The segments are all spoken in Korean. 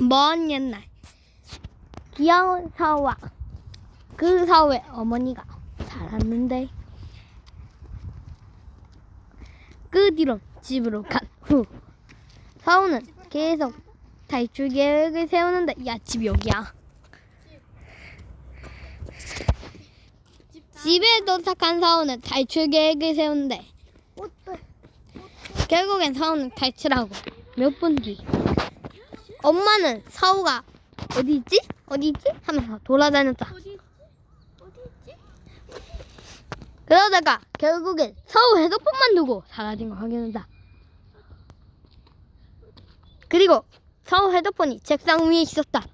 먼 옛날. 귀여운 사우와. 그 사우의 어머니가 살았는데 그 뒤로 집으로 간후 사우는 계속 탈출 계획을 세우는데 야 집 여기야. 집에 도착한 사우는 탈출 계획을 세우는데 결국엔 사우는 탈출하고. 몇 분 뒤 엄마는 사우가 어디 있지? 어디 있지? 하면서 돌아다녔다. 어디 있지? 어디 있지? 그러다가 결국엔 사우 헤드폰만 두고 사라진 걸 확인한다. 그리고 사우 헤드폰이 책상 위에 있었다.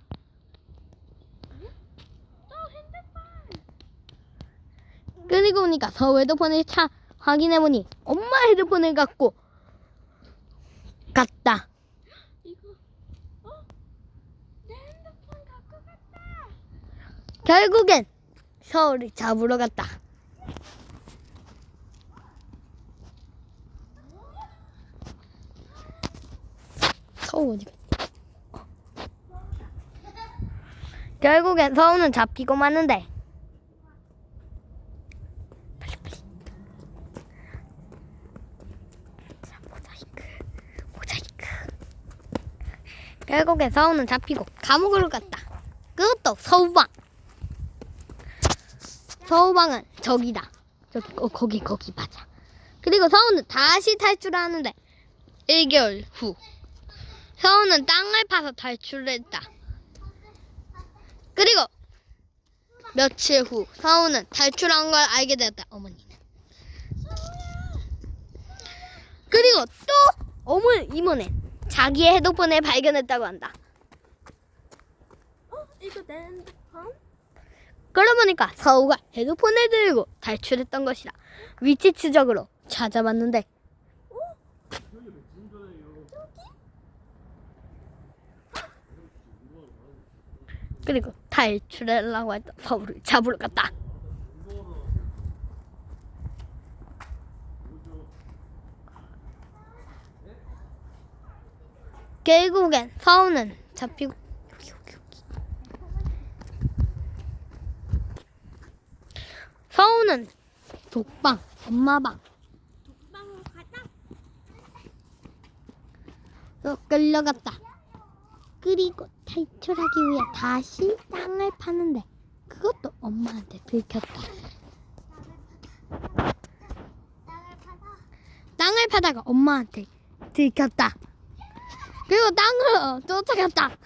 그리고 보니까 사우 헤드폰을 차 확인해보니 엄마 헤드폰을 갖고 갔다. 이거. 어? 내 핸드폰 갖고 갔다. 결국엔 서울을 잡으러 갔다. 서울 어디 갔지? 결국엔 서울은 잡히고 마는데. 결국엔 서울은 잡히고 감옥으로 갔다. 그것도 서우방. 서우방은 저기다. 저기 어, 거기 거기 맞아. 그리고 서우는 다시 탈출하는데 1개월 후 서우는 땅을 파서 탈출했다. 그리고 며칠 후 서우는 탈출한 걸 알게 되었다. 어머니는. 그리고 또 어머니 이모는 자기의 헤드폰을 발견했다고 한다. 어? 이거 내 핸드폰? 그러고 보니까 서우가 헤드폰을 들고 탈출했던 것이다. 위치 추적으로 찾아봤는데 그리고 탈출하려고 했던 서우를 잡으러 갔다. 결국엔 서우는 잡히고 여기 여기 여기 서우는 독방 엄마 방 독방으로 가자. 또 끌려갔다. 그리고 탈출하기 위해 다시 땅을 파는데 그것도 엄마한테 들켰다. 땅을 파다. 땅을 파다가 엄마한테 들켰다. 그리고 땅으로 쫓아갔다.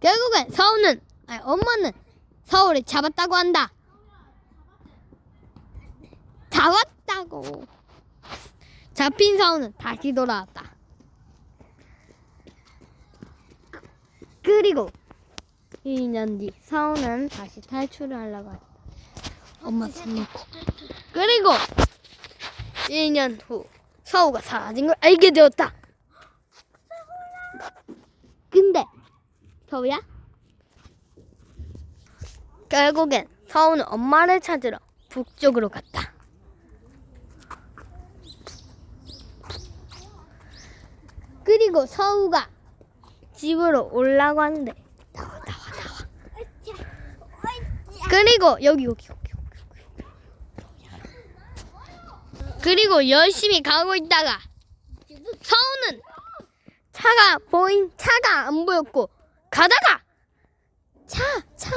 결국엔 서우는 아니 엄마는 서우를 잡았다고 한다. 잡았다고. 잡힌 서우는 다시 돌아왔다. 그리고 2년 뒤 서우는 다시 탈출을 하려고 했다. 엄마 손 놓고. 그리고 1년 후 서우가 사라진 걸 알게 되었다. 근데 서우야? 결국엔 서우는 엄마를 찾으러 북쪽으로 갔다. 그리고 서우가 집으로 올라고 하는데 나와 나와 나와. 그리고 여기 여기 여기. 그리고 열심히 가고 있다가 서우는 차가 보인 차가 안 보였고 가다가 차 차.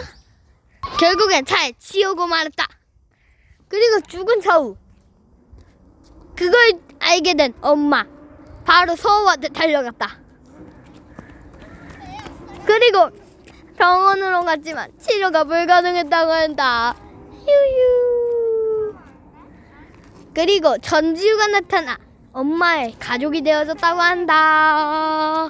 결국엔 차에 치우고 말았다. 그리고 죽은 서우. 그걸 알게 된 엄마. 바로 서우한테 달려갔다. 그리고 병원으로 갔지만 치료가 불가능했다고 한다. 휴휴. 그리고 전지우가 나타나 엄마의 가족이 되어줬다고 한다.